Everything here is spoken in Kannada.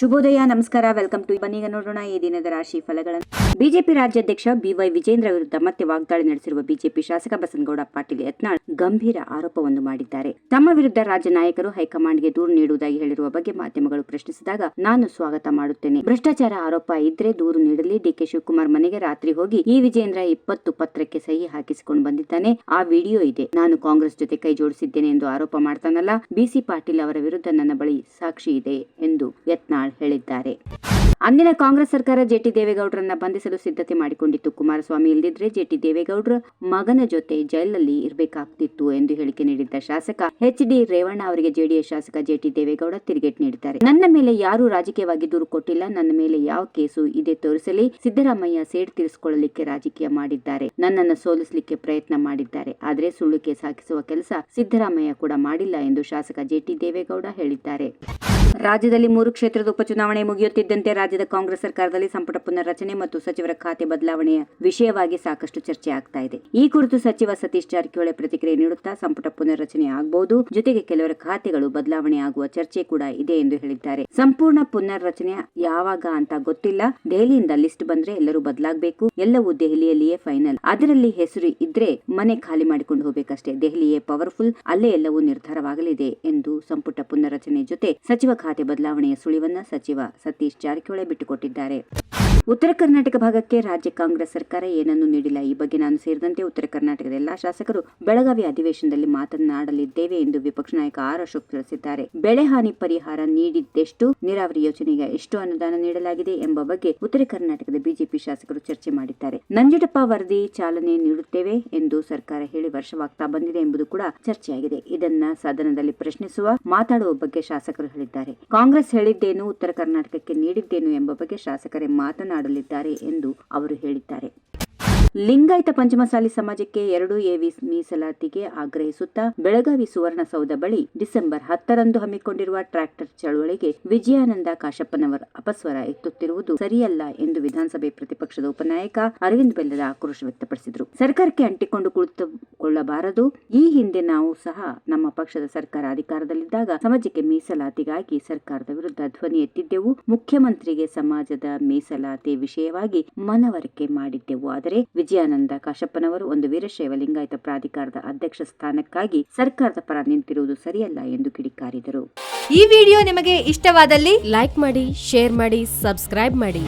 ಶುಭೋದಯ ನಮಸ್ಕಾರ ವೆಲ್ಕಮ್ ಟು ಬನ್ನೀಗ ನೋಡೋಣ ಈ ದಿನದ ರಾಶಿ ಫಲಗಳನ್ನು. ಬಿಜೆಪಿ ರಾಜ್ಯಾಧ್ಯಕ್ಷ ಬಿವೈ ವಿಜೇಂದ್ರ ವಿರುದ್ಧ ಮತ್ತೆ ವಾಗ್ದಾಳಿ ನಡೆಸಿರುವ ಬಿಜೆಪಿ ಶಾಸಕ ಬಸನಗೌಡ ಪಾಟೀಲ್ ಯತ್ನಾಳ್ ಗಂಭೀರ ಆರೋಪವನ್ನು ಮಾಡಿದ್ದಾರೆ. ತಮ್ಮ ವಿರುದ್ಧ ರಾಜ್ಯ ನಾಯಕರು ಹೈಕಮಾಂಡ್ಗೆ ದೂರು ನೀಡುವುದಾಗಿ ಹೇಳಿರುವ ಬಗ್ಗೆ ಮಾಧ್ಯಮಗಳು ಪ್ರಶ್ನಿಸಿದಾಗ, ನಾನು ಸ್ವಾಗತ ಮಾಡುತ್ತೇನೆ. ಭ್ರಷ್ಟಾಚಾರ ಆರೋಪ ಇದ್ರೆ ದೂರು ನೀಡಲಿ. ಡಿಕೆ ಶಿವಕುಮಾರ್ ಮನೆಗೆ ರಾತ್ರಿ ಹೋಗಿ ಈ ವಿಜೇಂದ್ರ ಇಪ್ಪತ್ತು ಪತ್ರಕ್ಕೆ ಸಹಿ ಹಾಕಿಸಿಕೊಂಡು ಬಂದಿದ್ದಾನೆ. ಆ ವಿಡಿಯೋ ಇದೆ. ನಾನು ಕಾಂಗ್ರೆಸ್ ಜೊತೆ ಕೈ ಜೋಡಿಸಿದ್ದೇನೆ ಎಂದು ಆರೋಪ ಮಾಡ್ತಾನಲ್ಲ ಬಿಸಿ ಪಾಟೀಲ್ ಅವರ ವಿರುದ್ಧ ನನ್ನ ಬಳಿ ಸಾಕ್ಷಿ ಇದೆ ಎಂದು ಯತ್ನಾಳ್ ಹೇಳಿದ್ದಾರೆ. ಅಂದಿನ ಕಾಂಗ್ರೆಸ್ ಸರ್ಕಾರ ಜೆಟಿ ದೇವೇಗೌಡರನ್ನ ಬಂಧಿಸಲು ಸಿದ್ಧತೆ ಮಾಡಿಕೊಂಡಿತ್ತು. ಕುಮಾರಸ್ವಾಮಿ ಇಲ್ಲದಿದ್ರೆ ಜೆಟಿ ದೇವೇಗೌಡರ ಮಗನ ಜೊತೆ ಜೈಲಲ್ಲಿ ಇರಬೇಕಾಗ್ತಿತ್ತು ಎಂದು ಹೇಳಿಕೆ ನೀಡಿದ್ದ ಶಾಸಕ ಎಚ್ ಡಿ ರೇವಣ್ಣ ಅವರಿಗೆ ಜೆಡಿಎಸ್ ಶಾಸಕ ಜೆಟಿ ದೇವೇಗೌಡ ತಿರುಗೇಟ್ ನೀಡಿದ್ದಾರೆ. ನನ್ನ ಮೇಲೆ ಯಾರು ರಾಜಕೀಯವಾಗಿ ದೂರು ಕೊಟ್ಟಿಲ್ಲ. ನನ್ನ ಮೇಲೆ ಯಾವ ಕೇಸು ಇದೆ ತೋರಿಸಲಿ ಸಿದ್ದರಾಮಯ್ಯ ಸೇಡ್ ತೀರಿಸಿಕೊಳ್ಳಲಿಕ್ಕೆ ರಾಜಕೀಯ ಮಾಡಿದ್ದಾರೆ. ನನ್ನನ್ನು ಸೋಲಿಸಲಿಕ್ಕೆ ಪ್ರಯತ್ನ ಮಾಡಿದ್ದಾರೆ. ಆದರೆ ಸುಳ್ಳು ಕೇಸ್ ಹಾಕಿಸುವ ಕೆಲಸ ಸಿದ್ದರಾಮಯ್ಯ ಕೂಡ ಮಾಡಿಲ್ಲ ಎಂದು ಶಾಸಕ ಜೆಟಿ ದೇವೇಗೌಡ ಹೇಳಿದ್ದಾರೆ. ರಾಜ್ಯದಲ್ಲಿ ಮೂರು ಕ್ಷೇತ್ರದ ಉಪಚುನಾವಣೆ ಮುಗಿಯುತ್ತಿದ್ದಂತೆ ರಾಜ್ಯದ ಕಾಂಗ್ರೆಸ್ ಸರ್ಕಾರದಲ್ಲಿ ಸಂಪುಟ ಪುನರ್ರಚನೆ ಮತ್ತು ಸಚಿವರ ಖಾತೆ ಬದಲಾವಣೆಯ ವಿಷಯವಾಗಿ ಸಾಕಷ್ಟು ಚರ್ಚೆ ಆಗ್ತಾ ಇದೆ. ಈ ಕುರಿತು ಸಚಿವ ಸತೀಶ್ ಜಾರಕಿಹೊಳಿ ಪ್ರತಿಕ್ರಿಯೆ ನೀಡುತ್ತಾ ಸಂಪುಟ ಪುನರ್ರಚನೆ ಆಗಬಹುದು ಜೊತೆಗೆ ಕೆಲವರ ಖಾತೆಗಳು ಬದಲಾವಣೆ ಆಗುವ ಚರ್ಚೆ ಕೂಡ ಇದೆ ಎಂದು ಹೇಳಿದ್ದಾರೆ. ಸಂಪೂರ್ಣ ಪುನರ್ರಚನೆ ಯಾವಾಗ ಅಂತ ಗೊತ್ತಿಲ್ಲ. ದೆಹಲಿಯಿಂದ ಲಿಸ್ಟ್ ಬಂದ್ರೆ ಎಲ್ಲರೂ ಬದಲಾಗಬೇಕು. ಎಲ್ಲವೂ ದೆಹಲಿಯಲ್ಲಿಯೇ ಫೈನಲ್ ಅದರಲ್ಲಿ ಹೆಸರು ಇದ್ರೆ ಮನೆ ಖಾಲಿ ಮಾಡಿಕೊಂಡು ಹೋಗಬೇಕಷ್ಟೇ. ದೆಹಲಿಯೇ ಪವರ್ಫುಲ್ ಅಲ್ಲೇ ಎಲ್ಲವೂ ನಿರ್ಧಾರವಾಗಲಿದೆ ಎಂದು ಸಂಪುಟ ಪುನರ್ರಚನೆ ಜೊತೆ ಸಚಿವ ಖಾತೆ ಬದಲಾವಣೆಯ ಸುಳಿವನ್ನ ಸಚಿವ ಸತೀಶ್ ಜಾರಕಿಹೊಳಿ ಬಿಟ್ಟುಕೊಟ್ಟಿದ್ದಾರೆ. ಉತ್ತರ ಕರ್ನಾಟಕ ಭಾಗಕ್ಕೆ ರಾಜ್ಯ ಕಾಂಗ್ರೆಸ್ ಸರ್ಕಾರ ಏನನ್ನೂ ನೀಡಿಲ್ಲ? ಈ ಬಗ್ಗೆ ನಾನು ಸೇರಿದಂತೆ ಉತ್ತರ ಕರ್ನಾಟಕದ ಎಲ್ಲಾ ಶಾಸಕರು ಬೆಳಗಾವಿ ಅಧಿವೇಶನದಲ್ಲಿ ಮಾತನಾಡಲಿದ್ದೇವೆ ಎಂದು ವಿಪಕ್ಷ ನಾಯಕ ಆರ್ ಅಶೋಕ್ ತಿಳಿಸಿದ್ದಾರೆ. ಬೆಳೆ ಹಾನಿ ಪರಿಹಾರ ನೀಡಿದ್ದೆಷ್ಟು? ನೀರಾವರಿ ಯೋಜನೆಗೆ ಎಷ್ಟು ಅನುದಾನ ನೀಡಲಾಗಿದೆ ಎಂಬ ಬಗ್ಗೆ ಉತ್ತರ ಕರ್ನಾಟಕದ ಬಿಜೆಪಿ ಶಾಸಕರು ಚರ್ಚೆ ಮಾಡಿದ್ದಾರೆ. ನಂಜುಡಪ್ಪ ವರದಿ ಚಾಲನೆ ನೀಡುತ್ತೇವೆ ಎಂದು ಸರ್ಕಾರ ಹೇಳಿ ವರ್ಷವಾಗ್ತಾ ಬಂದಿದೆ ಎಂಬುದು ಕೂಡ ಚರ್ಚೆಯಾಗಿದೆ. ಇದನ್ನ ಸದನದಲ್ಲಿ ಪ್ರಶ್ನಿಸುವ, ಮಾತಾಡುವ ಬಗ್ಗೆ ಶಾಸಕರು ಹೇಳಿದ್ದಾರೆ. ಕಾಂಗ್ರೆಸ್ ಹೇಳಿದ್ದೇನು, ಉತ್ತರ ಕರ್ನಾಟಕಕ್ಕೆ ನೀಡಿದ್ದೇನು ಎಂಬ ಬಗ್ಗೆ ಶಾಸಕರೇ ಮಾತನಾಡಲಿದ್ದಾರೆ ಎಂದು ಅವರು ಹೇಳಿದ್ದಾರೆ. ಲಿಂಗಾಯತ ಪಂಚಮಸಾಲಿ ಸಮಾಜಕ್ಕೆ ಎರಡು ಎವಿ ಮೀಸಲಾತಿಗೆ ಆಗ್ರಹಿಸುತ್ತಾ ಬೆಳಗಾವಿ ಸುವರ್ಣಸೌಧ ಬಳಿ ಡಿಸೆಂಬರ್ ಹತ್ತರಂದು ಹಮ್ಮಿಕೊಂಡಿರುವ ಟ್ರ್ಯಾಕ್ಟರ್ ಚಳವಳಿಗೆ ವಿಜಯಾನಂದ ಕಾಶಪ್ಪನವರ ಅಪಸ್ವರ ಎತ್ತುತ್ತಿರುವುದು ಸರಿಯಲ್ಲ ಎಂದು ವಿಧಾನಸಭೆ ಪ್ರತಿಪಕ್ಷದ ಉಪನಾಯಕ ಅರವಿಂದ್ ಬೆಲ್ಲದ ಆಕ್ರೋಶ ವ್ಯಕ್ತಪಡಿಸಿದರು. ಸರ್ಕಾರಕ್ಕೆ ಅಂಟಿಕೊಂಡು ಕುಳಿತುಕೊಳ್ಳಬಾರದು ಈ ಹಿಂದೆ ನಾವು ಸಹ ನಮ್ಮ ಪಕ್ಷದ ಸರ್ಕಾರ ಅಧಿಕಾರದಲ್ಲಿದ್ದಾಗ ಸಮಾಜಕ್ಕೆ ಮೀಸಲಾತಿಗಾಗಿ ಸರ್ಕಾರದ ವಿರುದ್ಧ ಧ್ವನಿ ಎತ್ತಿದ್ದೆವು. ಮುಖ್ಯಮಂತ್ರಿಗೆ ಸಮಾಜದ ಮೀಸಲಾತಿ ವಿಷಯವಾಗಿ ಮನವರಿಕೆ ಮಾಡಿದ್ದೆವು. ಆದರೆ ವಿಜಯಾನಂದ ಕಾಶಪ್ಪನವರು ಒಂದು ವೀರಶೈವ ಲಿಂಗಾಯತ ಪ್ರಾಧಿಕಾರದ ಅಧ್ಯಕ್ಷ ಸ್ಥಾನಕ್ಕಾಗಿ ಸರ್ಕಾರದ ಪರ ನಿಂತಿರುವುದು ಸರಿಯಲ್ಲ ಎಂದು ಕಿಡಿಕಾರಿದರು. ಈ ವಿಡಿಯೋ ನಿಮಗೆ ಇಷ್ಟವಾದಲ್ಲಿ ಲೈಕ್ ಮಾಡಿ, ಶೇರ್ ಮಾಡಿ, ಸಬ್ಸ್ಕ್ರೈಬ್ ಮಾಡಿ.